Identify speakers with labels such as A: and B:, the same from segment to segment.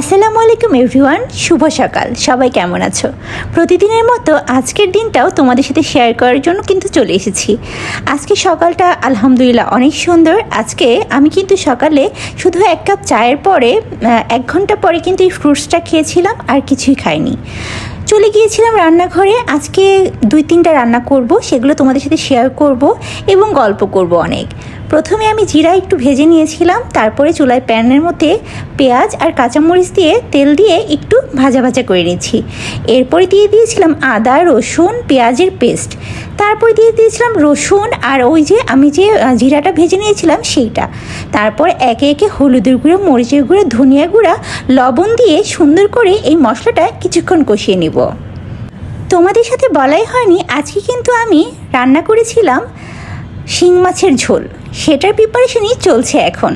A: আসসালামু আলাইকুম এভরিওয়ান, শুভ সকাল। সবাই কেমন আছো? প্রতিদিনের মতো আজকের দিনটাও তোমাদের সাথে শেয়ার করার জন্য কিন্তু চলে এসেছি। আজকে সকালটা আলহামদুলিল্লাহ অনেক সুন্দর। আজকে আমি কিন্তু সকালে শুধু এক কাপ চায়ের পরে এক ঘণ্টা পরে কিন্তু এই ফ্রুটসটা খেয়েছিলাম আর কিছুই খাইনি। চলে গিয়েছিলাম রান্নাঘরে। আজকে দুই তিনটা রান্না করব, সেগুলো তোমাদের সাথে শেয়ার করব এবং গল্প করব অনেক। প্রথমে আমি জিরা একটু ভেজে নিয়েছিলাম, তারপরে চুলায় প্যানের মধ্যে পেঁয়াজ আর কাঁচামরিচ দিয়ে তেল দিয়ে একটু ভাজা ভাজা করে নিয়েছি এরপরে দিয়ে দিয়েছিলাম আদা, রসুন, পেঁয়াজের পেস্ট তারপর দিয়ে দিয়েছিলাম রসুন আর ওই যে আমি যে জিরাটা ভেজে নিয়েছিলাম সেইটা। তারপর একে একে হলুদের গুঁড়ো, মরিচের গুঁড়ো, ধনিয়া গুঁড়া, লবণ দিয়ে সুন্দর করে এই মশলাটা কিছুক্ষণ কষিয়ে নেব। তোমাদের সাথে বলাই হয়নি, আজকে কিন্তু আমি রান্না করেছিলাম শিং মাছের ঝোল। সেটার প্রিপারেশনই চলছে এখন।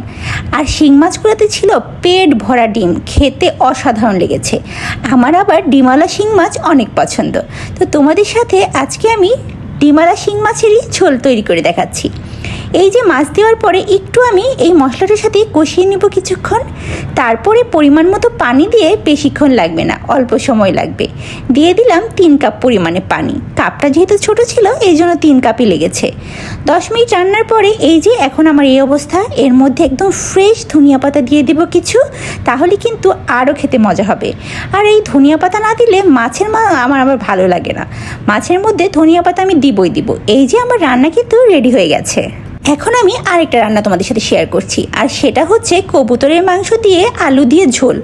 A: আর শিং মাছগুলোতে ছিল পেট ভরা ডিম, খেতে অসাধারণ লেগেছে। আমার আবার ডিমালা শিং মাছ অনেক পছন্দ। তো তোমাদের সাথে আজকে আমি ডিমালা শিং মাছেরই ঝোল তৈরি করে দেখাচ্ছি। এই যে মাছ দেওয়ার পরে একটু আমি এই মশলাটার সাথে কষিয়ে নেব কিছুক্ষণ। তারপরে পরিমাণ মতো পানি দিয়ে বেশিক্ষণ লাগবে না, অল্প সময় লাগবে। দিয়ে দিলাম তিন কাপ পরিমাণে পানি। কাপটা যেহেতু ছোট ছিল, এই জন্য তিন কাপই লেগেছে। দশ মিনিট রান্নার পরে এই যে এখন আমার এই অবস্থা, এর মধ্যে একদম ফ্রেশ ধনিয়া পাতা দিয়ে দিব কিছু, তাহলে কিন্তু আরও খেতে মজা হবে। আর এই ধনিয়া পাতা না দিলে মাছের মা, আমার আবার ভালো লাগে না। মাছের মধ্যে ধনিয়া পাতা আমি দিবই দিব। এই যে আমার রান্না কিন্তু রেডি হয়ে গেছে। এখন আমি আরেকটা রান্না তোমাদের সাথে শেয়ার করছি। আর সেটা হচ্ছে কবুতরের মাংস দিয়ে আলু দিয়ে ঝোল।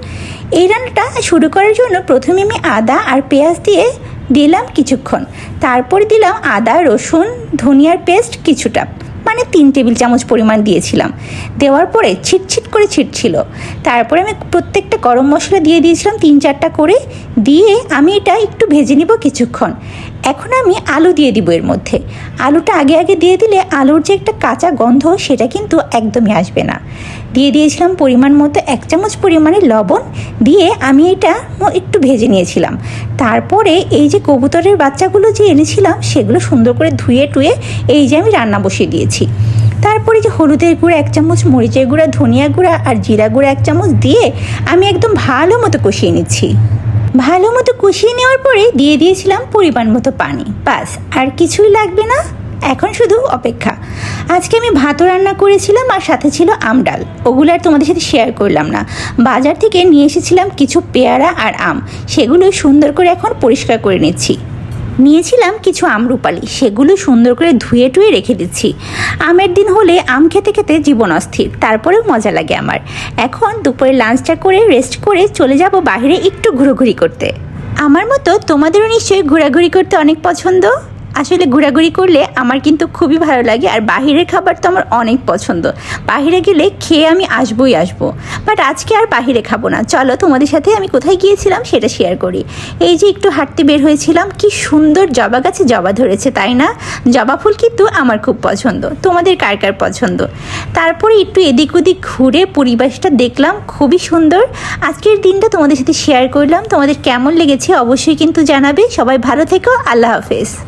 A: এই রান্নাটা শুরু করার জন্য প্রথমে আমি আদা আর পেঁয়াজ দিয়ে দিলাম কিছুক্ষণ। তারপরে দিলাম আদা, রসুন, ধনিয়ার পেস্ট কিছুটা মানে তিন টেবিল চামচ পরিমাণ দিয়েছিলাম। দেওয়ার পরে ছিটছিট করে ছিটছিল। তারপরে আমি প্রত্যেকটা গরম মশলা দিয়ে দিয়েছিলাম তিন চারটা করে। দিয়ে আমি এটা একটু ভেজে নিব কিছুক্ষণ। এখন আমি আলু দিয়ে দিব এর মধ্যে। আলুটা আগে আগে দিয়ে দিলে আলুর যে একটা কাঁচা গন্ধ, সেটা কিন্তু একদমই আসবে না। দিয়ে দিয়েছিলাম পরিমাণ মতো এক চামচ পরিমাণে লবণ দিয়ে আমি এটা একটু ভেজে নিয়েছিলাম। তারপরে এই যে কবুতরের বাচ্চাগুলো যে এনেছিলাম, সেগুলো সুন্দর করে ধুয়ে টুয়ে এই যে আমি রান্না বসিয়ে দিয়েছি। তারপরে যে হলুদের গুঁড়া, এক চামচ মরিচের গুঁড়া, ধনিয়া গুঁড়া আর জিরা গুঁড়া এক চামচ দিয়ে আমি একদম ভালো মতো কষিয়ে নিচ্ছি। ভালো মতো কষিয়ে নেওয়ার পরে দিয়ে দিয়েছিলাম পরিমাণ মতো পানি। বাস, আর কিছুই লাগবে না। এখন শুধু অপেক্ষা। আজকে আমি ভাতও রান্না করেছিলাম আর সাথে ছিল আম ডাল। ওগুলো আর তোমাদের সাথে শেয়ার করলাম না। বাজার থেকে নিয়ে এসেছিলাম কিছু পেয়ারা আর আম। সেগুলো সুন্দর করে এখন পরিষ্কার করে নিচ্ছি। নিয়েছিলাম কিছু আমরুপালি সেগুলো সুন্দর করে ধুয়ে টুয়ে রেখে দিচ্ছি। আমের দিন হলে আম খেতে খেতে জীবন অস্থির। তারপরেও মজা লাগে আমার। এখন দুপুরে লাঞ্চটা করে রেস্ট করে চলে যাব বাইরে একটু ঘোরাঘুরি করতে। আমার মতো তোমাদেরও নিশ্চয়ই ঘোরাঘুরি করতে অনেক পছন্দ? আসলে ঘোরাঘুরি করলে আমার কিন্তু খুবই ভালো লাগে আর বাহিরের খাবার তো আমার অনেক পছন্দ। বাহিরে গেলে খেয়ে আমি আসবই আসব। বাট আজকে আর বাহিরে খাব না। চলো তোমাদের সাথে আমি কোথায় গিয়েছিলাম সেটা শেয়ার করি। এই যে একটু হাঁটতে বের হয়েছিলাম, কি সুন্দর জবা গাছে জবা ধরেছে, তাই না? জবা ফুল কিন্তু আমার খুব পছন্দ। তোমাদের কার কার পছন্দ? তারপরে একটু এদিক ওদিক ঘুরে পরিবেশটা দেখলাম, খুবই সুন্দর। আজকের দিনটা তোমাদের সাথে শেয়ার করলাম। তোমাদের কেমন লেগেছে অবশ্যই কিন্তু জানাবে। সবাই ভালো থেকো। আল্লাহ হাফেজ।